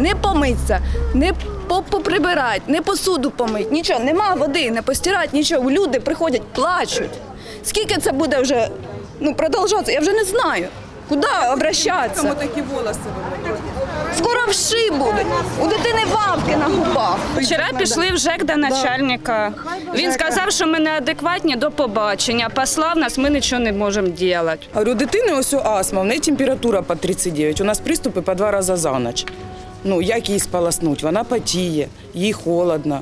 не помитися, не поприбирати, не посуду помити, нічого, нема води, не постирати, нічого. Люди приходять, плачуть. Скільки це буде вже ну, продовжуватися, я вже не знаю. Куди обращатися? такі волоси. Скоро вши будуть. У дитини вавки на губах. Вчора пішли в ЖЕК до начальника. Він сказав, що ми неадекватні до побачення. Послав нас, ми нічого не можемо робити. Говорю, у дитини ось астма, в неї температура по 39. У нас приступи по два рази за ніч. Ну, як її сполоснуть? Вона потіє, їй холодно.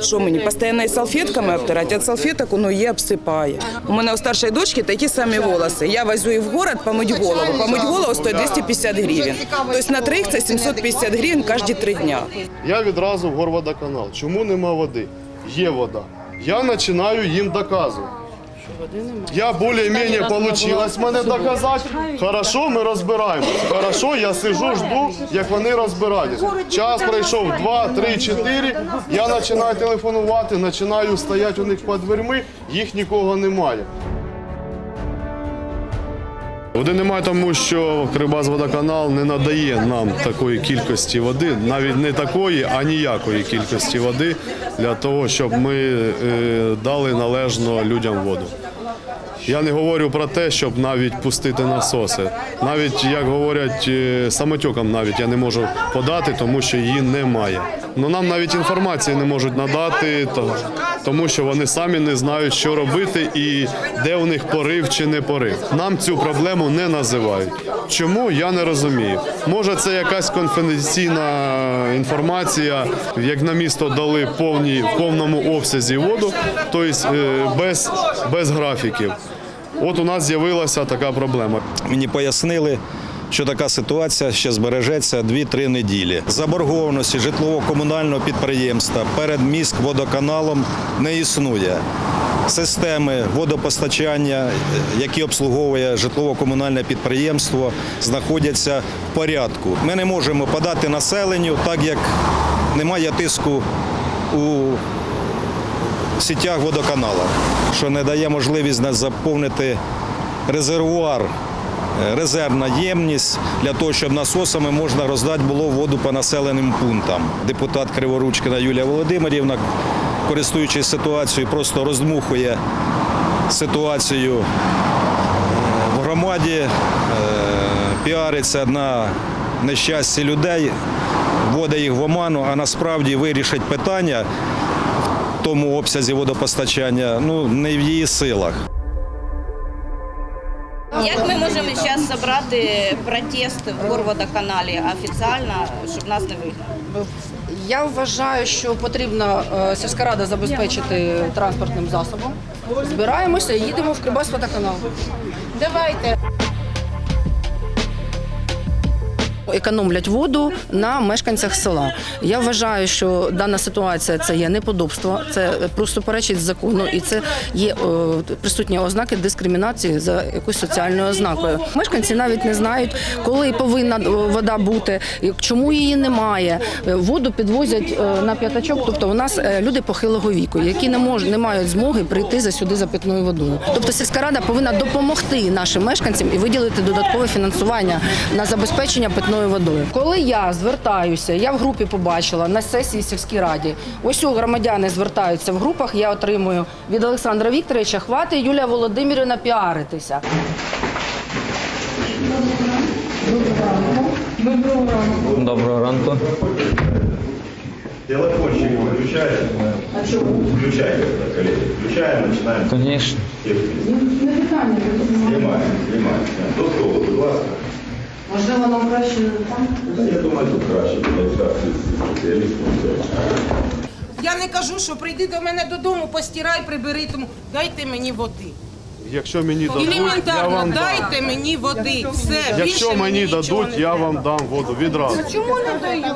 Що мені, постійно і салфетками обтирати? Від салфеток воно її обсипає. У мене у старшої дочки такі самі волоси. Я везу її в город помить голову. Помить голову стоїть 250 гривень. Тобто на трьох це 750 гривень кожні три дня. Я відразу в горводоканал. Чому нема води? Є вода. Я починаю їм доказувати. Я более-менее получилось мене доказати. Хорошо, ми розбираємось. Хорошо, я сижу, жду, як вони розбираються. Час пройшов 2, 3, 4. Я починаю телефонувати, починаю стояти у них під дверми, їх нікого немає. Води немає, тому що Кривбазводоканал не надає нам такої кількості води, навіть не такої, а ніякої кількості води для того, щоб ми е, дали належно людям воду. Я не говорю про те, щоб навіть пустити насоси. Навіть як говорять е, самотьокам, навіть я не можу подати, тому що її немає. Ну нам навіть інформації не можуть надати, то- тому що вони самі не знають, що робити і де у них порив чи не порив. Нам цю проблему не називають. Чому я не розумію? Може, це якась конфіденційна інформація, як на місто дали повні в повному обсязі воду, тобто е, без, без графіків. От у нас з'явилася така проблема. Мені пояснили, що така ситуація ще збережеться 2-3 неділі. Заборгованості житлово-комунального підприємства перед міськводоканалом не існує. Системи водопостачання, які обслуговує житлово-комунальне підприємство, знаходяться в порядку. Ми не можемо подати населенню, так як немає тиску у сітях водоканала, що не дає можливість заповнити резервуар, резервна ємність для того, щоб насосами можна роздати було воду по населеним пунктам. Депутат Криворучкина Юлія Володимирівна, користуючись ситуацією, просто роздмухує ситуацію е, в громаді, е, піариться на нещасті людей, вводить їх в оману, а насправді вирішить питання в тому обсязі водопостачання ну, не в її силах. Як ми зібрати протест в горводоканалі офіційно, щоб нас не вигнали? Я вважаю, що потрібно е, сільська рада забезпечити транспортним засобом. Збираємося і їдемо в Кривбасводоканал. Давайте. Економлять воду на мешканцях села. Я вважаю, що дана ситуація це є неподобство, це просто перечить закону, і це є е, присутні ознаки дискримінації за якоюсь соціальною ознакою. Мешканці навіть не знають, коли повинна е, вода бути, чому її немає. Е, Воду підвозять на п'ятачок. Тобто, у нас люди похилого віку, які не можуть, не мають змоги прийти за сюди за питною водою. Тобто, сільська рада повинна допомогти нашим мешканцям і виділити додаткове фінансування на забезпечення питною водою. Коли я звертаюся, я в групі побачила на сесії сільській раді. Ось у громадяни звертаються в групах. Я отримую від Олександра Вікторовича хвати Юлія Володимирівна піаритися. Доброго ранку. Телефончик выключаем. А что? Включаем, коллеги. Включаем, начинаем. Звісно. Снимаем, снимаем. Можливо, нам краще там. Я думаю, тут краще буде спеціалістом. Я не кажу, що прийди до мене додому, постирай, прибери, тому дайте мені води. Якщо мені дадуть, я Елементарно, вам дам. дайте мені води. Все, Якщо мені нічого дадуть, не я вам дам воду відразу. Чому не дають?